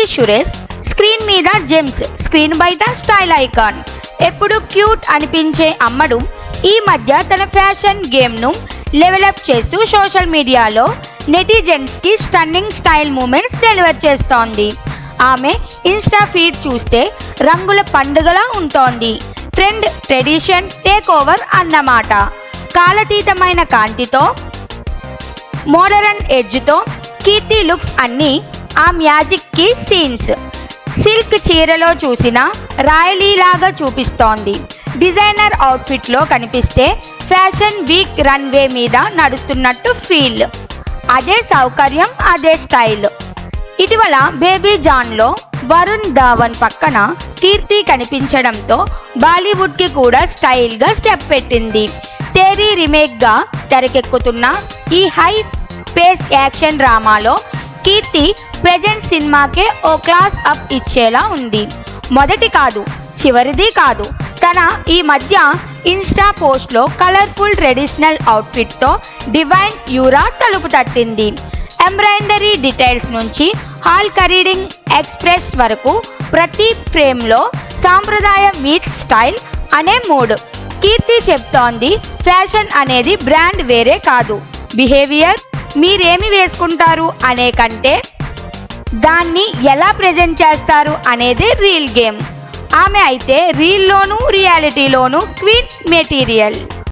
కీర్తి Suresh screen మీద Gems screen బయట style icon ఎప్పుడు క్యూట్ అనిపించే అమ్మడు ఈ మధ్య తన ఫ్యాషన్ గేమ్ను లెవెలప్ చేస్తూ సోషల్ మీడియాలో నెటిజన్స్కి స్టన్నింగ్ స్టైల్ మూమెంట్స్ డెలివర్ చేస్తోంది. ఆమె ఇన్స్టా ఫీడ్ చూస్తే రంగుల పండుగలా ఉంటోంది. ట్రెండ్ ట్రెడిషన్ టేక్ ఓవర్ అన్నమాట. కాలతీతమైన కాంతితో మోడరన్ ఎడ్జ్తో కీర్తి లుక్స్ అన్నీ ఆ మ్యాజిక్కి సీన్స్. సిల్క్ చీరలో చూసిన రాయలీలాగా చూపిస్తోంది. డిజైనర్ అవుట్ఫిట్లో కనిపిస్తే ఫ్యాషన్ వీక్ రన్వే మీద నడుస్తున్నట్టు ఫీల్. అదే సౌకర్యం అదే స్టైల్. ఇటీవల బేబీ జాన్లో వరుణ్ ధావన్ పక్కన కీర్తి కనిపించడంతో బాలీవుడ్కి కూడా స్టైల్గా స్టెప్ పెట్టింది. తేరీ రీమేక్గా తెరకెక్కుతున్న ఈ హై పేస్ యాక్షన్ డ్రామాలో కీర్తి ప్రజెంట్ సినిమాకే ఓ క్లాస్ అప్ ఇచ్చేలా ఉంది. మొదటి కాదు చివరిది కాదు. తన ఈ మధ్య ఇన్స్టా పోస్ట్లో కలర్ఫుల్ ట్రెడిషనల్ అవుట్ఫిట్తో డివైన్ యూరా తలుపు తట్టింది. ఎంబ్రాయిడరీ డీటెయిల్స్ నుంచి హాల్ కరీడింగ్ ఎక్స్ప్రెస్ వరకు ప్రతి ఫ్రేమ్లో సాంప్రదాయ మీట్ స్టైల్ అనే మూడ్. కీర్తి చెప్తోంది ఫ్యాషన్ అనేది బ్రాండ్ వేరే కాదు. బిహేవియర్ మీరేమి వేసుకుంటారు అనే కంటే దాన్ని ఎలా ప్రజెంట్ చేస్తారు అనేది రీల్ గేమ్ ఆమె అయితే రీల్లోనూ రియాలిటీలోనూ క్వీన్ మెటీరియల్